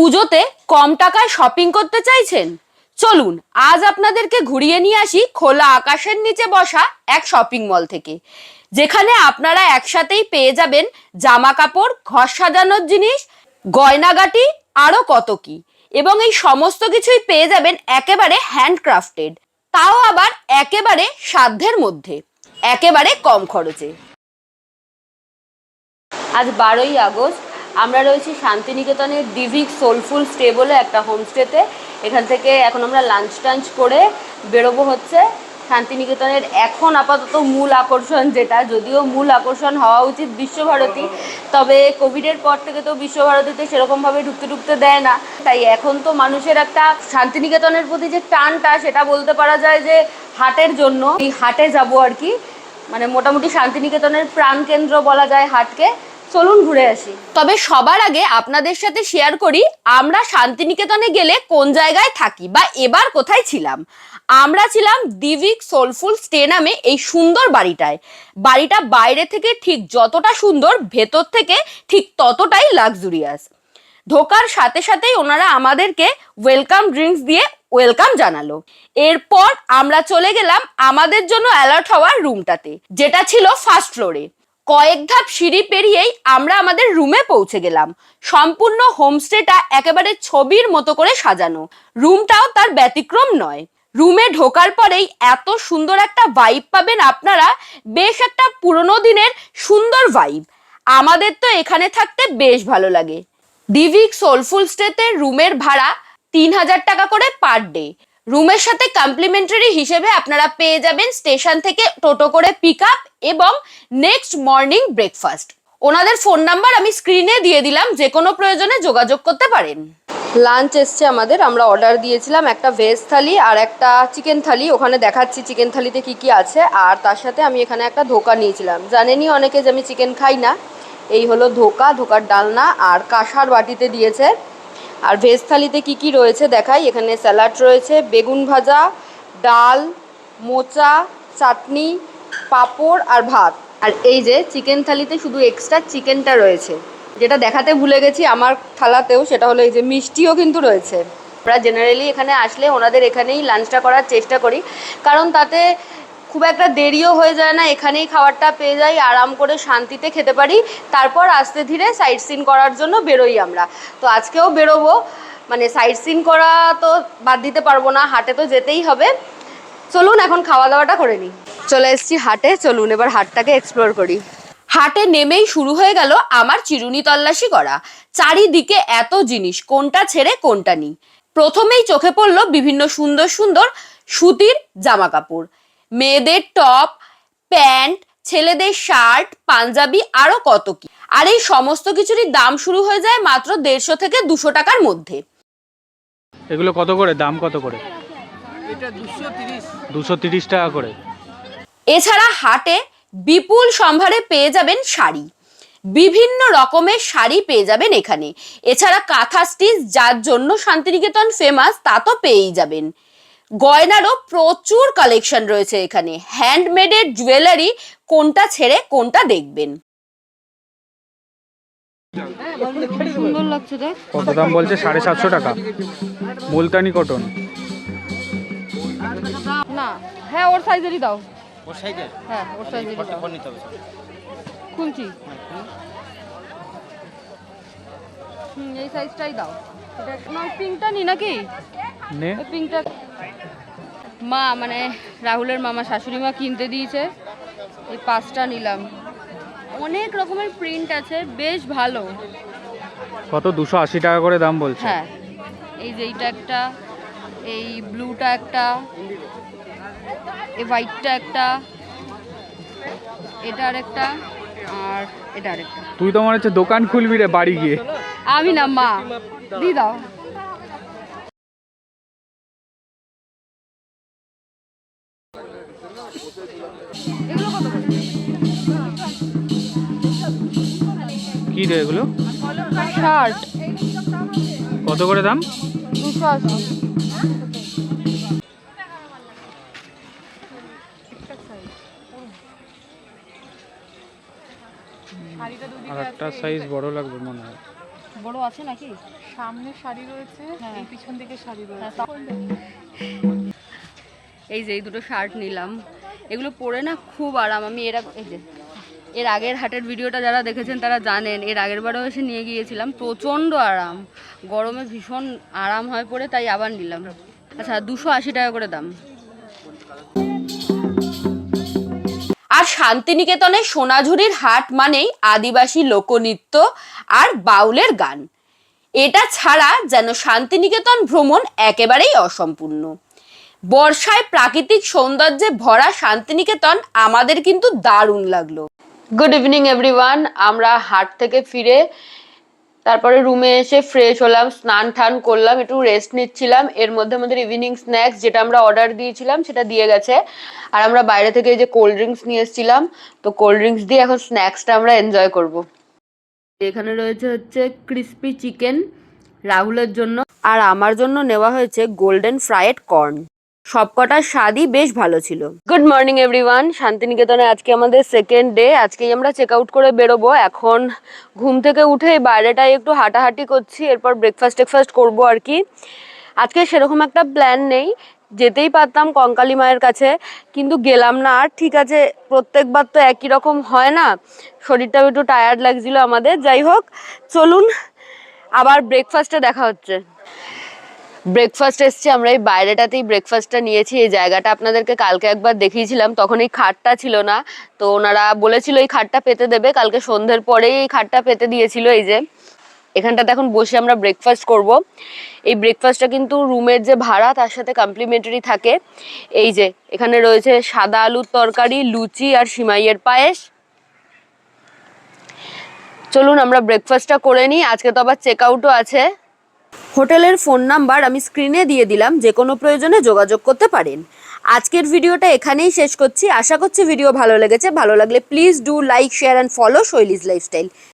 পুজোতে কম টাকায় শপিং করতে চাইছেন? চলুন, আজ আপনাদেরকে ঘুরিয়ে নিয়ে আসি খোলা আকাশের নিচে বসা এক শপিং মল থেকে। যেখানে আপনারা একসাথেই পেয়ে যাবেন জামা কাপড় ঘর সাজানোর জিনিস, গয়নাগাটি, আরও কত কি। এবং এই সমস্ত কিছুই পেয়ে যাবেন একেবারে হ্যান্ডক্রাফটেড তাও আবার একেবারে সাধ্যের মধ্যে, একেবারে কম খরচে। আজ বারোই আগস্ট আমরা রয়েছি শান্তিনিকেতনের ডিভিক সোলফুল স্টে বলে একটা হোমস্টেতে। এখান থেকে এখন আমরা লাঞ্চ টাঞ্চ করে বেরোবো হচ্ছে শান্তিনিকেতনের এখন আপাতত মূল আকর্ষণ যেটা। যদিও মূল আকর্ষণ হওয়া উচিত বিশ্বভারতী, তবে কোভিডের পর থেকে তো বিশ্বভারতীতে সেরকমভাবে ঢুকতে ঢুকতে দেয় না। তাই এখন তো মানুষের একটা শান্তিনিকেতনের প্রতি যে টানটা, সেটা বলতে পারা যায় যে হাটের জন্য। এই হাটে যাব আর কি। মানে মোটামুটি শান্তিনিকেতনের প্রাণকেন্দ্র বলা যায় হাটকে। চলুন ঘুরে আসি। তবে সবার আগে আপনাদের সাথে শেয়ার করি, আমরা শান্তিনিকেতনে গেলে কোন জায়গায় থাকি বা এবার কোথায় ছিলাম? আমরা ছিলাম দিভিক সোলফুল স্টে নামে এই সুন্দর বাড়িটায়। বাড়িটা বাইরে থেকে ঠিক যতটা সুন্দর, ভেতর থেকে ঠিক ততটাই লাক্সুরিয়াস ঢোকার সাথে সাথেই ওনারা আমাদেরকে ওয়েলকাম ড্রিঙ্কস দিয়ে ওয়েলকাম জানালো। এরপর আমরা চলে গেলাম আমাদের জন্য অ্যালার্ট হওয়ার রুমটাতে যেটা ছিল ফার্স্ট ফ্লোরে কয়েক ধাপ সিঁড়ি পেরিয়েই আমরা আমাদের রুমে পৌঁছে গেলাম। সম্পূর্ণ হোমস্টেটা একেবারে ছবির মতো করে সাজানো। রুমটাও তার ব্যতিক্রম নয়। রুমে ঢোকার পরেই এত সুন্দর একটা ভাইব পাবেন আপনারা, বেশ একটা পুরনো দিনের সুন্দর ভাইব আমাদের তো এখানে থাকতে বেশ ভালো লাগে। ডিভিক সোলফুল স্টেতে রুমের ভাড়া তিন হাজার টাকা করে পার ডে রুমের সাথে কমপ্লিমেন্টারি হিসেবে আপনারা পেয়ে যাবেন স্টেশন থেকে টোটো করে পিক আপ এবং নেক্সট মর্নিং ব্রেকফাস্ট ওনাদের ফোন নাম্বার আমি স্ক্রিনে দিয়ে দিলাম, যে কোনো প্রয়োজনে যোগাযোগ করতে পারেন। লাঞ্চ এসছে আমাদের, আমরা অর্ডার দিয়েছিলাম একটা ভেজ থালি আর একটা চিকেন থালি। ওখানে দেখাচ্ছি চিকেন থালিতে কি কি আছে, আর তার সাথে আমি এখানে একটা ধোকা নিয়েছিলাম। জানেনই অনেকে যে আমি চিকেন খাই না, এই হলো ধোকা, ধোকার ডালনা আর কাঁসার বাটিতে দিয়েছে। আর ভেজ থালিতে কি কি রয়েছে দেখাই? এখানে স্যালাড রয়েছে, বেগুন ভাজা, ডাল, মোচা, চাটনি, পাঁপড় আর ভাত। আর এই যে চিকেন থালিতে শুধু এক্সট্রা চিকেনটা রয়েছে। যেটা দেখাতে ভুলে গেছি, আমার থালাতেও সেটা হলো এই যে মিষ্টিও কিন্তু রয়েছে। আমরা জেনারেলি এখানে আসলে ওনাদের এখানেই লাঞ্চটা করার চেষ্টা করি। কারণ তাতে খুব একটা দেরিও হয়ে যায় না, এখানেই খাবারটা পেয়ে যাই, আরাম করে শান্তিতে খেতে পারি। তারপর আস্তে ধীরে সাইট সিন করার জন্য বেরোই আমরা। তো আজকেও বেরোবো মানে সাইট সিন করা তো বাদ দিতে পারব না, হাটে তো যেতেই হবে। চলুন এখন খাওয়া দাওয়াটা করে নিই। চলে এসেছি হাটে, চলুন এবার হাটটাকে এক্সপ্লোর করি। হাটে নেমেই শুরু হয়ে গেল আমার চিরুনি তল্লাশি করা। চারিদিকে এত জিনিস, কোনটা ছেড়ে কোনটা নিই। প্রথমেই চোখে পড়ল বিভিন্ন সুন্দর সুন্দর সুতির জামা কাপড় মেয়েদের টপ প্যান্ট ছেলেদের শার্ট পাঞ্জাবি আরও কত কি? আর এই সমস্ত কিছুরই দাম শুরু হয়ে যায় মাত্র দেড়শো থেকে দুশো টাকার মধ্যে। এগুলো কত করে? দাম কত করে? দুশো তিরিশ। টাকা করে। এছাড়া হাটে বিপুল সম্ভারে পেয়ে যাবেন শাড়ি। বিভিন্ন রকমের শাড়ি পেয়ে যাবেন এখানে। এছাড়া কাঁথা স্টিচ যার জন্য শান্তিনিকেতন ফেমাস তা তো পেয়েই যাবেন। গয়নারও প্রচুর কালেকশন রয়েছে এখানে। হ্যান্ডমেডের জুয়েলারি কোনটা ছেড়ে কোনটা দেখবেন। কত দাম বলছে? সাড়ে সাতশো টাকা। মুলতানি কটন না হ্যাঁ ওর সাইজেরই দাও। ওর সাইজে হ্যাঁ ওর সাইজেরই দাও। নিতে হবে খুলছি। হুম এই সাইজটাই দাও। এটা পিঙ্কটা নি নাকি? নে। পিঙ্কটা মা মানে রাহুলের মামা শাশুড়ি মা কিনতে দিয়েছে। এই পাঁচটা নিলাম। অনেক রকমের প্রিন্ট আছে বেশ ভালো। কত? দুশো আশি টাকা করে দাম বলছে। হ্যাঁ। এই যে এইটা একটা এই ব্লুটা একটা এই হোয়াইটটা একটা এটা আরেকটা আর এটা আরেকটা তুই তো মনে হচ্ছে দোকান খুলবি রে বাড়ি গিয়ে। আমি না মা। দি দাও। কি রে এগুলো? শার্ট। কত করে দাম? দুশো আশি। আর একটা সাইজ বড় লাগবে মনে হয়। বড় আছে নাকি? সামনে শাড়ি রয়েছে হ্যাঁ। এই পিছন দিকে শাড়ি রয়েছে। হ্যাঁ, এই যে এই দুটো শার্ট নিলাম। এগুলো পরে না খুব আরাম। আমি এরা এই যে, এর আগের হাটের ভিডিওটা যারা দেখেছেন তারা জানেন, এর আগের বারেও এসে নিয়ে গিয়েছিলাম, প্রচণ্ড আরাম। গরমে ভীষণ আরাম হয় পরে তাই আবার নিলাম। আচ্ছা দুশো আশি টাকা করে দাম। আর শান্তিনিকেতনে সোনাঝুরির হাট মানেই আদিবাসী লোকনৃত্য আর বাউলের গান। এটা ছাড়া যেন শান্তিনিকেতন ভ্রমণ একেবারেই অসম্পূর্ণ। বর্ষায় প্রাকৃতিক সৌন্দর্যে ভরা শান্তিনিকেতন আমাদের কিন্তু দারুণ লাগল। গুড ইভিনিং এভরিওয়ান আমরা হাট থেকে ফিরে তারপরে রুমে এসে ফ্রেশ হলাম, স্নান টান করলাম, একটু রেস্ট নিচ্ছিলাম। এর মধ্যে আমাদের ইভিনিং স্ন্যাক্স যেটা আমরা অর্ডার দিয়েছিলাম, সেটা দিয়ে গেছে। আর আমরা বাইরে থেকে যে কোল্ড ড্রিঙ্কস নিয়ে এসেছিলাম, তো কোল্ড ড্রিঙ্কস দিয়ে এখন স্ন্যাক্সটা আমরা এনজয় করব। এখানে রয়েছে হচ্ছে ক্রিস্পি চিকেন রাহুলের জন্য। আর আমার জন্য নেওয়া হয়েছে গোল্ডেন ফ্রায়েড কর্ন সবকটা স্বাদই বেশ ভালো ছিল। গুড মর্নিং এভরিওয়ান শান্তিনিকেতনে আজকে আমাদের সেকেন্ড ডে আজকেই আমরা চেক আউট করে বেরোবো। এখন ঘুম থেকে উঠে বাইরেটায় একটু হাঁটাহাঁটি করছি, এরপর ব্রেকফাস্ট টেকফাস্ট করব আর কি। আজকে সেরকম একটা প্ল্যান নেই। যেতেই পারতাম কঙ্কালী মায়ের কাছে, কিন্তু গেলাম না। আর ঠিক আছে, প্রত্যেকবার তো একই রকম হয় না। শরীরটাও একটু টায়ার্ড লাগছিল আমাদের। যাই হোক, চলুন, আবার ব্রেকফাস্টে দেখা হচ্ছে। ব্রেকফাস্ট এসছে, আমরা এই বাইরেটাতেই ব্রেকফাস্টটা নিয়েছি, এই জায়গাটা আপনাদেরকে কালকে একবার দেখিয়েছিলাম, তখন এই খাটটা ছিল না, তো ওনারা বলেছিল এই খাটটা পেতে দেবে, কালকে সন্ধ্যের পরেই এই খাটটা পেতে দিয়েছিল, এই যে, এখানটাতে এখন বসে আমরা ব্রেকফাস্ট করব। এই ব্রেকফাস্টটা কিন্তু রুমের যে ভাড়া, তার সাথে কমপ্লিমেন্টারি থাকে। এই যে, এখানে রয়েছে সাদা আলুর তরকারি, লুচি আর সিমাইয়ের পায়েস। চলুন আমরা ব্রেকফাস্টটা করে নিই, আজকে তো আবার চেক আউটও আছে। হোটেলের ফোন নাম্বার আমি স্ক্রিনে দিয়ে দিলাম, যে কোনো প্রয়োজনে যোগাযোগ করতে পারেন। আজকের ভিডিওটা এখানেই শেষ করছি। আশা করছি ভিডিও ভালো লেগেছে। ভালো লাগলে please do like share and follow Shaili's lifestyle